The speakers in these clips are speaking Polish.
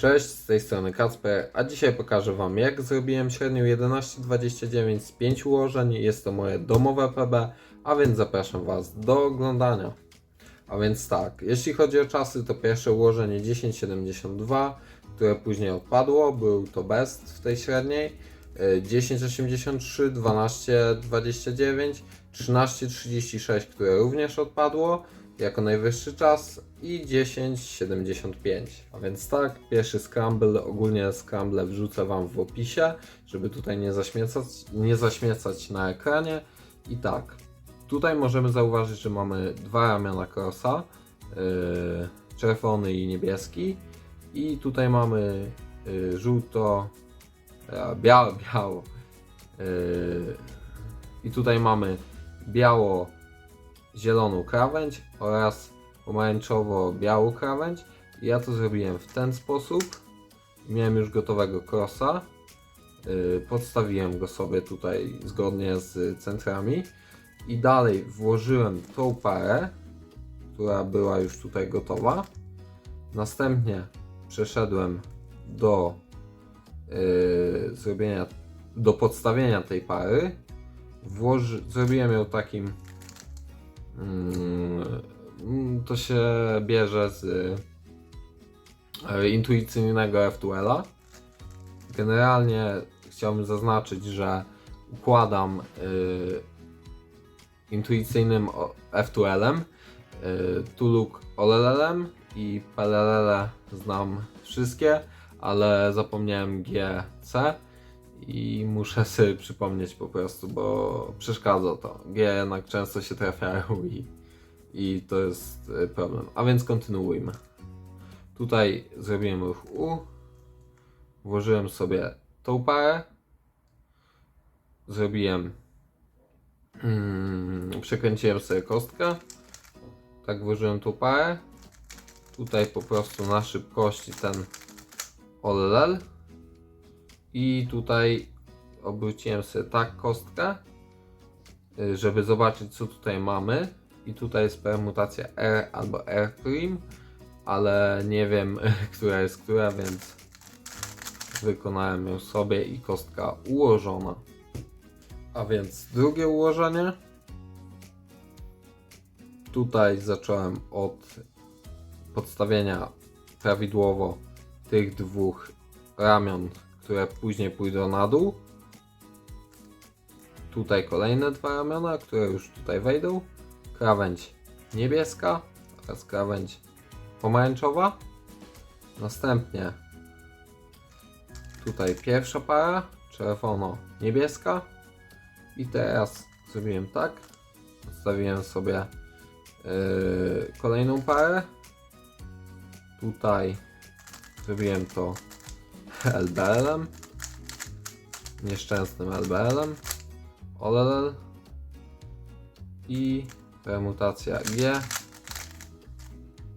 Cześć, z tej strony Kacper, a dzisiaj pokażę Wam jak zrobiłem średnią 11,29 z 5 ułożeń. Jest to moje domowe PB, a więc zapraszam Was do oglądania. A więc tak, jeśli chodzi o czasy, to pierwsze ułożenie 10,72, które później odpadło, był to best w tej średniej. y, 10,83, 12,29, 13,36, które również odpadło jako najwyższy czas i 10,75. A więc tak, pierwszy scramble, ogólnie scramble wrzucę Wam w opisie, żeby tutaj nie zaśmiecać, nie zaśmiecać na ekranie. I tak, tutaj możemy zauważyć, że mamy dwa ramiona crossa, yy, czerwony i niebieski. I tutaj mamy yy, żółto, e, biało, biało. Yy, I tutaj mamy biało zieloną krawędź oraz pomarańczowo-białą krawędź. I ja to zrobiłem w ten sposób. Miałem już gotowego crossa. Yy, podstawiłem go sobie tutaj zgodnie z centrami. I dalej włożyłem tą parę, która była już tutaj gotowa. Następnie przeszedłem do yy, zrobienia, do podstawienia tej pary. Włoży, zrobiłem ją takim to się bierze z e, intuicyjnego F2L-a. Generalnie chciałbym zaznaczyć, że układam y, intuicyjnym F2L-em, y, Tuluk OLL-em i PLL znam wszystkie, ale zapomniałem GC i muszę sobie przypomnieć po prostu, bo przeszkadza to. G jednak często się trafiają i, i to jest y, problem. A więc kontynuujmy. Tutaj zrobiłem ruch U, włożyłem sobie tą parę, zrobiłem, mm, przekręciłem sobie kostkę, tak włożyłem tą parę, tutaj po prostu na szybkości ten OLL i tutaj obróciłem sobie tak kostkę, y, żeby zobaczyć co tutaj mamy. I tutaj jest permutacja R albo R ale nie wiem która jest która, więc wykonałem ją sobie i kostka ułożona. A więc drugie ułożenie. Tutaj zacząłem od podstawienia prawidłowo tych dwóch ramion, które później pójdą na dół. Tutaj kolejne dwa ramiona, które już tutaj wejdą. Krawędź niebieska oraz krawędź pomarańczowa. Następnie tutaj pierwsza para, czerwono-niebieska. I teraz zrobiłem tak. Odstawiłem sobie yy, kolejną parę. Tutaj zrobiłem to LBL-em. Nieszczęsnym LBL-em. OLL. I permutacja G.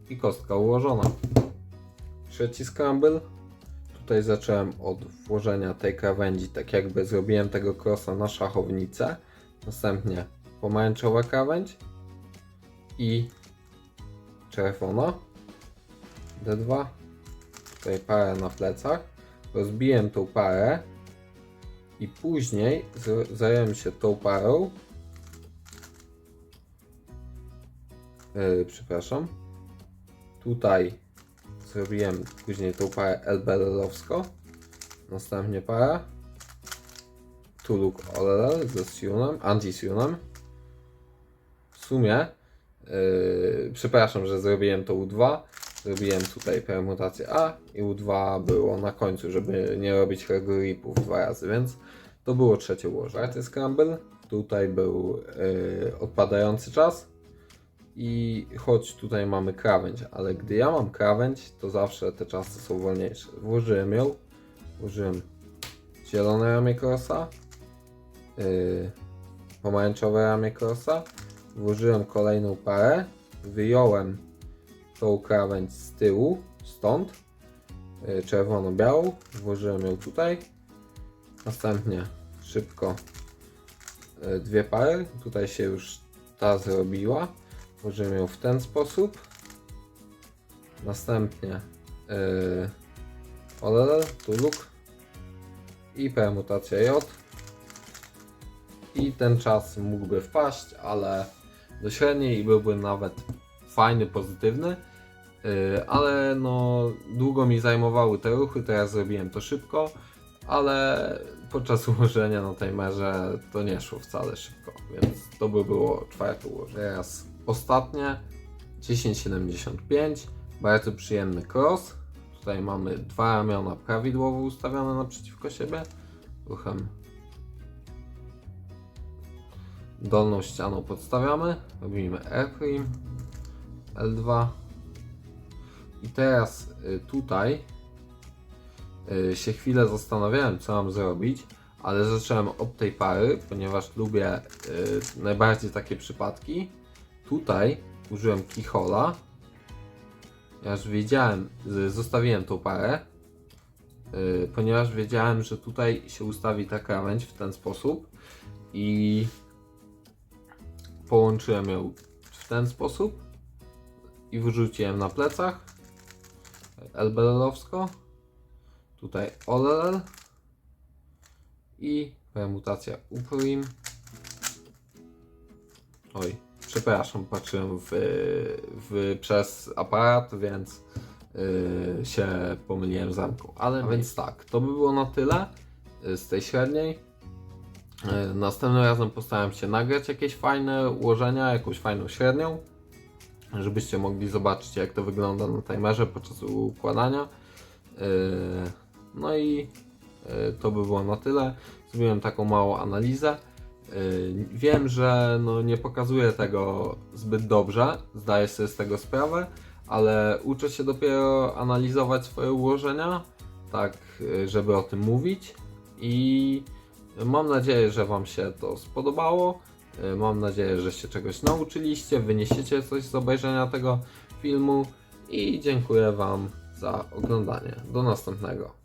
I kostka ułożona. Trzeci scramble. Tutaj zacząłem od włożenia tej krawędzi, tak jakby zrobiłem tego krosa na szachownicę. Następnie pomarańczowa krawędź i czerwona. D2. Tutaj parę na plecach. Rozbiłem tą parę i później z- zająłem się tą parą. Yy, przepraszam. Tutaj zrobiłem później tą parę LBL-owską. Następnie para. Tuluk OLL ze Sionem, anti-Sionem. W sumie, yy, przepraszam, że zrobiłem to U2. Zrobiłem tutaj permutację A i U2 było na końcu, żeby nie robić ripów dwa razy, więc to było trzecie ułożenie. Czwarty scramble. Tutaj był yy, odpadający czas. I choć tutaj mamy krawędź, ale gdy ja mam krawędź, to zawsze te czasy są wolniejsze. Włożyłem ją, włożyłem zielone ramię krosa, yy, pomarańczowe ramię krosa, włożyłem kolejną parę, wyjąłem tą krawędź z tyłu, stąd, yy, czerwono-białą, włożyłem ją tutaj, następnie szybko yy, dwie pary, tutaj się już ta zrobiła, włożyłem ją w ten sposób, następnie yy, OLL, tu luk i permutacja J. I ten czas mógłby wpaść, ale do średniej i byłby nawet fajny, pozytywny. Yy, ale no długo mi zajmowały te ruchy, teraz zrobiłem to szybko, ale podczas ułożenia na timerze to nie szło wcale szybko, więc to by było czwarte ułożenie. Teraz ostatnie 1075, bardzo przyjemny cross. Tutaj mamy dwa ramiona prawidłowo ustawione naprzeciwko siebie. Ruchem dolną ścianą podstawiamy, robimy R', L2 i teraz y, tutaj y, się chwilę zastanawiałem co mam zrobić, ale zacząłem od tej pary, ponieważ lubię y, najbardziej takie przypadki. Tutaj użyłem keyhola, ponieważ wiedziałem, z- zostawiłem tą parę, ponieważ wiedziałem, że tutaj się ustawi ta krawędź w ten sposób i połączyłem ją w ten sposób i wyrzuciłem na plecach. LBL-owsko tutaj OLL i permutacja UPRIM. Oj, przepraszam, patrzyłem w, w, przez aparat, więc yy, się pomyliłem zamką, ale więc tak, to by było na tyle yy, z tej średniej. E, Następnym razem postaram się nagrać jakieś fajne ułożenia, jakąś fajną średnią, żebyście mogli zobaczyć jak to wygląda na timerze podczas układania. E, No i e, to by było na tyle. Zrobiłem taką małą analizę. E, Wiem, że no nie pokazuję tego zbyt dobrze, zdaję sobie z tego sprawę, ale uczę się dopiero analizować swoje ułożenia, tak żeby o tym mówić i Mam nadzieję, że Wam się to spodobało. E, Mam nadzieję, że się czegoś nauczyliście, wyniesiecie coś z obejrzenia tego filmu i dziękuję Wam za oglądanie. Do następnego.